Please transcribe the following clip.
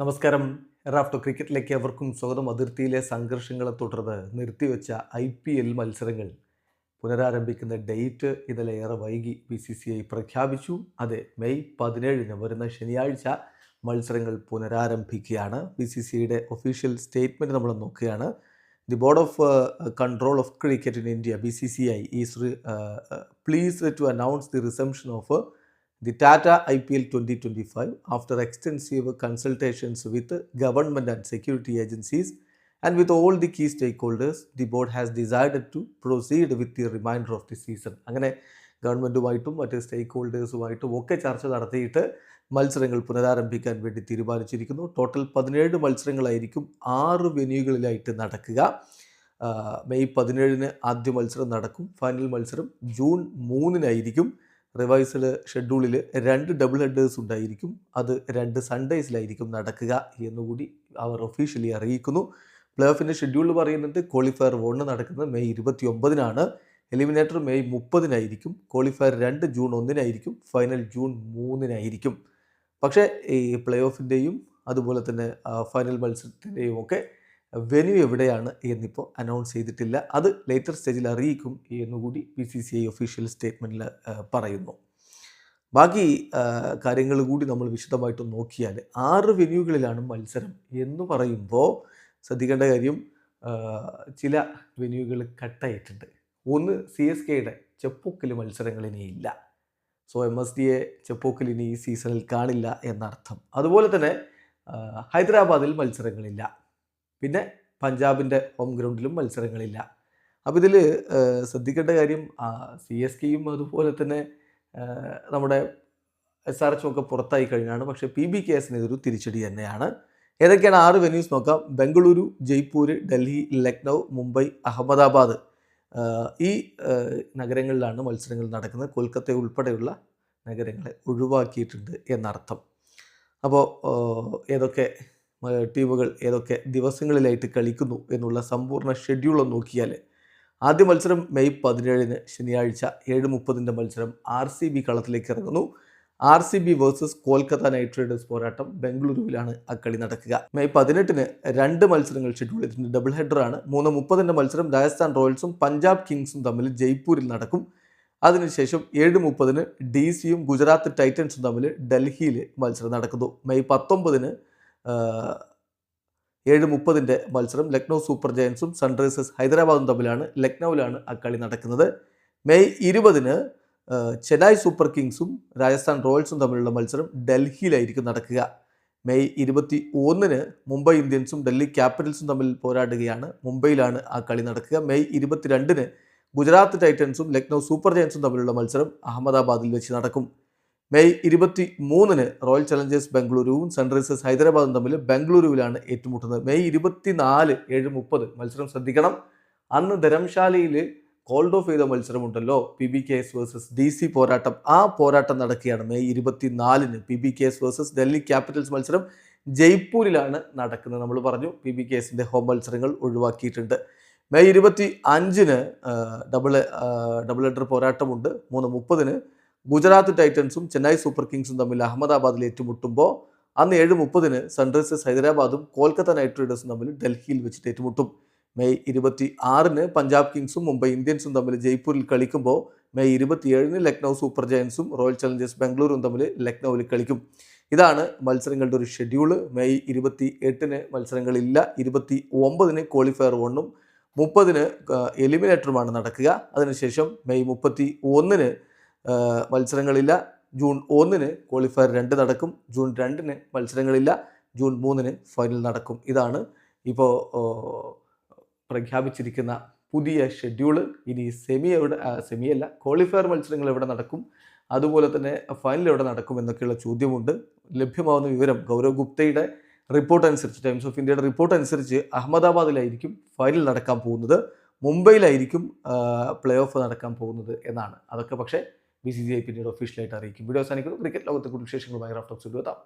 നമസ്കാരം. റാഫ്റ്റോ ക്രിക്കറ്റിലേക്ക് അവർക്കും സ്വാഗതം. അതിർത്തിയിലെ സംഘർഷങ്ങളെ തുടർന്ന് നിർത്തിവെച്ച ഐ പി എൽ മത്സരങ്ങൾ പുനരാരംഭിക്കുന്ന ഡേറ്റ് ഇന്നലെ ഏറെ വൈകി. ബി സി സി ഐ പ്രഖ്യാപിച്ചു. അതെ മെയ് പതിനേഴിന് വരുന്ന ശനിയാഴ്ച മത്സരങ്ങൾ പുനരാരംഭിക്കുകയാണ്. ബി സി സി ഐയുടെ ഒഫീഷ്യൽ സ്റ്റേറ്റ്മെന്റ് നമ്മൾ നോക്കുകയാണ്. The board of control of cricket in India B C C I is please to announce the resumption of the Tata IPL 2025 after extensive consultations with government and security agencies and with all the key stakeholders, the board has decided to proceed with the remainder of the season. അങ്ങനെ ഗവൺമെന്റുമായിട്ടും മറ്റ് സ്റ്റേക്ക് ഹോൾഡേഴ്സുമായിട്ടും ഒക്കെ ചർച്ച നടത്തിയിട്ട് മത്സരങ്ങൾ പുനരാരംഭിക്കാൻ വേണ്ടി തീരുമാനിച്ചിരിക്കുന്നു total പതിനേഴ് മത്സരങ്ങളായിരിക്കും ആറ് വെന്യൂകളിലായിട്ട് നടക്കുക മെയ് പതിനേഴിന് ആദ്യ മത്സരം നടക്കും ഫൈനൽ മത്സരം ജൂൺ മൂന്നിനായിരിക്കും റിവൈസ്ഡ് ഷെഡ്യൂളിൽ രണ്ട് ഡബിൾ ഹെഡേഴ്സ് ഉണ്ടായിരിക്കും. അത് രണ്ട് സൺഡേസിലായിരിക്കും നടക്കുക എന്നുകൂടി അവർ ഒഫീഷ്യലി അറിയിക്കുന്നു. പ്ലേ ഓഫിന്റെ ഷെഡ്യൂൾ പറയുന്നത് ക്വാളിഫയർ ഒന്ന് നടക്കുന്നത് മെയ് ഇരുപത്തി ഒമ്പതിനാണ് എലിമിനേറ്റർ മെയ് മുപ്പതിനായിരിക്കും. ക്വാളിഫയർ രണ്ട് ജൂൺ ഒന്നിനായിരിക്കും. ഫൈനൽ ജൂൺ മൂന്നിനായിരിക്കും. പക്ഷേ ഈ പ്ലേ ഓഫിന്റെയും അതുപോലെ തന്നെ ഫൈനൽ മത്സരത്തിന്റെയും ഒക്കെ വെന്യൂ എവിടെയാണ് എന്നിപ്പോൾ അനൗൺസ് ചെയ്തിട്ടില്ല. അത് ലേറ്റർ സ്റ്റേജിൽ അറിയിക്കും എന്നുകൂടി B C C I official സ്റ്റേറ്റ്മെന്റിൽ പറയുന്നു. ബാക്കി കാര്യങ്ങൾ കൂടി നമ്മൾ വിശദമായിട്ട് നോക്കിയാൽ ആറ് വെന്യൂകളിലാണ് മത്സരം എന്ന് പറയുമ്പോൾ ശ്രദ്ധിക്കേണ്ട കാര്യം ചില വെന്യൂകൾ കട്ടായിട്ടുണ്ട്. ഒന്ന് സി എസ് കെയുടെ ചെപ്പോക്കിൽ മത്സരങ്ങൾ ഇനിയില്ല. സോ എം എസ് ഡിയെ ചെപ്പോക്കിൽ ഇനി ഈ സീസണിൽ കാണില്ല എന്നർത്ഥം. അതുപോലെ തന്നെ ഹൈദരാബാദിൽ മത്സരങ്ങളില്ല. പിന്നെ പഞ്ചാബിന്റെ ഹോം ഗ്രൗണ്ടിലും മത്സരങ്ങളില്ല. അപ്പോൾ ഇതിൽ ശ്രദ്ധിക്കേണ്ട കാര്യം സി എസ് കെയും അതുപോലെ തന്നെ നമ്മുടെ എസ് ആർ എച്ചും ഒക്കെ പുറത്തായി കഴിഞ്ഞാണ്. പക്ഷേ പി ബി കെ എസിന് തിരിച്ചടി തന്നെയാണ്. ഏതൊക്കെയാണ് ആറ് വെന്യൂസ് നോക്കാം. ബംഗളൂരു ജയ്പൂർ ഡൽഹി ലക്നൗ മുംബൈ അഹമ്മദാബാദ്. ഈ നഗരങ്ങളിലാണ് മത്സരങ്ങൾ നടക്കുന്നത്. കൊൽക്കത്ത ഉൾപ്പെടെയുള്ള നഗരങ്ങളെ ഒഴിവാക്കിയിട്ടുണ്ട് എന്നർത്ഥം. അപ്പോൾ ഏതൊക്കെ ടീമുകൾ ഏതൊക്കെ ദിവസങ്ങളിലായിട്ട് കളിക്കുന്നു എന്നുള്ള സമ്പൂർണ ഷെഡ്യൂൾ നോക്കിയാൽ ആദ്യ മത്സരം മെയ് പതിനേഴിന് ശനിയാഴ്ച ഏഴ് മുപ്പതിന്റെ മത്സരം ആർ സി ബി കളത്തിലേക്ക് ഇറങ്ങുന്നു. R C B versus Kolkata Knight Riders പോരാട്ടം ബംഗളൂരുവിലാണ് ആ കളി നടക്കുക. മെയ് പതിനെട്ടിന് രണ്ട് മത്സരങ്ങൾ ഷെഡ്യൂൾ ചെയ്തിട്ടുണ്ട്. ഡബിൾ ഹെഡറാണ് മൂന്ന് മുപ്പതിന്റെ മത്സരം രാജസ്ഥാൻ റോയൽസും പഞ്ചാബ് കിങ്സും തമ്മിൽ ജയ്പൂരിൽ നടക്കും. അതിനുശേഷം ഏഴ് മുപ്പതിന് ഡി സിയും ഗുജറാത്ത് ടൈറ്റൻസും തമ്മിൽ ഡൽഹിയിൽ മത്സരം നടക്കുന്നു. മെയ് പത്തൊമ്പതിന് ഏഴ് മുപ്പതിന്റെ മത്സരം ലക്നൗ സൂപ്പർ ജയൻസും സൺറൈസേഴ്സ് ഹൈദരാബാദും തമ്മിലാണ് ലക്നൗവിലാണ് ആ കളി നടക്കുന്നത്. മെയ് ഇരുപതിന് ചെന്നൈ സൂപ്പർ കിങ്സും രാജസ്ഥാൻ റോയൽസും തമ്മിലുള്ള മത്സരം ഡൽഹിയിലായിരിക്കും നടക്കുക. മെയ് ഇരുപത്തി ഒന്നിന് മുംബൈ ഇന്ത്യൻസും ഡൽഹി ക്യാപിറ്റൽസും തമ്മിൽ പോരാടുകയാണ് മുംബൈയിലാണ് ആ കളി നടക്കുക. മെയ് ഇരുപത്തിരണ്ടിന് ഗുജറാത്ത് ടൈറ്റൻസും ലക്നൗ സൂപ്പർ ജയൻസും തമ്മിലുള്ള മത്സരം അഹമ്മദാബാദിൽ വെച്ച് നടക്കും. മെയ് ഇരുപത്തി മൂന്നിന് റോയൽ ചലഞ്ചേഴ്സ് ബംഗളൂരുവും സൺറൈസേഴ്സ് ഹൈദരാബാദും തമ്മിൽ ബംഗളൂരുവിലാണ് ഏറ്റുമുട്ടുന്നത്. മെയ് ഇരുപത്തിനാല് ഏഴ് മുപ്പത് മത്സരം ശ്രദ്ധിക്കണം. അന്ന് ധരംശാലയിൽ കോൾഡ് ഓഫ് ചെയ്ത മത്സരമുണ്ടല്ലോ P B K S versus D C പോരാട്ടം. ആ പോരാട്ടം നടക്കുകയാണ് മെയ് ഇരുപത്തിനാലിന് P B K S versus Delhi Capitals മത്സരം. ജയ്പൂരിലാണ് നടക്കുന്നത് നമ്മൾ പറഞ്ഞു. പി ബി കെ എസിന്റെ ഹോം മത്സരങ്ങൾ ഒഴിവാക്കിയിട്ടുണ്ട്. മെയ് ഇരുപത്തി അഞ്ചിന് ഡബിൾ ഡബിൾ ഹെഡർ പോരാട്ടമുണ്ട്. മൂന്ന് മുപ്പതിന് ഗുജറാത്ത് ടൈറ്റൻസും ചെന്നൈ സൂപ്പർ കിങ്സും തമ്മിൽ അഹമ്മദാബാദിൽ ഏറ്റുമുട്ടുമ്പോൾ അന്ന് ഏഴ് മുപ്പതിന് സൺറൈസേഴ്സ് ഹൈദരാബാദും കൊൽക്കത്ത നൈറ്റ് റൈഡേഴ്സും തമ്മിൽ ഡൽഹിയിൽ വെച്ചിട്ട് ഏറ്റുമുട്ടും. മെയ് ഇരുപത്തി ആറിന് പഞ്ചാബ് കിങ്സും മുംബൈ ഇന്ത്യൻസും തമ്മിൽ ജയ്പൂരിൽ കളിക്കുമ്പോൾ മെയ് ഇരുപത്തിയേഴിന് ലക്നൗ സൂപ്പർ ജയൻസും റോയൽ ചലഞ്ചേഴ്സ് ബംഗളൂരും തമ്മിൽ ലക്നൗവിൽ കളിക്കും. ഇതാണ് മത്സരങ്ങളുടെ ഒരു ഷെഡ്യൂൾ. മെയ് ഇരുപത്തി എട്ടിന് മത്സരങ്ങളില്ല ഇരുപത്തി ഒമ്പതിന് ക്വാളിഫയർ വണ്ണും മുപ്പതിന് എലിമിനേറ്ററുമാണ് നടക്കുക. അതിനുശേഷം മെയ് മുപ്പത്തി ഒന്നിന് മത്സരങ്ങളില്ല. ജൂൺ ഒന്നിന് ക്വാളിഫയർ രണ്ട് നടക്കും. ജൂൺ രണ്ടിന് മത്സരങ്ങളില്ല. ജൂൺ മൂന്നിന് ഫൈനൽ നടക്കും. ഇതാണ് ഇപ്പോൾ പ്രഖ്യാപിച്ചിരിക്കുന്ന പുതിയ ഷെഡ്യൂൾ ഇനി സെമി എവിടെ സെമിയല്ല ക്വാളിഫയർ മത്സരങ്ങൾ എവിടെ നടക്കും? അതുപോലെ തന്നെ ഫൈനൽ എവിടെ നടക്കും എന്നൊക്കെയുള്ള ചോദ്യമുണ്ട്. ലഭ്യമാവുന്ന വിവരം ഗൗരവ് ഗുപ്തയുടെ റിപ്പോർട്ട് അനുസരിച്ച് ടൈംസ് ഓഫ് ഇന്ത്യയുടെ റിപ്പോർട്ട് അനുസരിച്ച് അഹമ്മദാബാദിലായിരിക്കും ഫൈനൽ നടക്കാൻ പോകുന്നത്. മുംബൈയിലായിരിക്കും പ്ലേ ഓഫ് നടക്കാൻ പോകുന്നത് എന്നാണ്. അതൊക്കെ പക്ഷേ ബി സി സി ഐ പിന്നീട് ഒഫീഷ്യലായിട്ട് അറിയിക്കും. വീഡിയോ അവസാനിക്കുന്നു. ക്രിക്കറ്റ് ലോകത്തെ കൂടുതൽ വിശേഷങ്ങളുമായി റാഫ്റ്റോക്സ് എത്താം.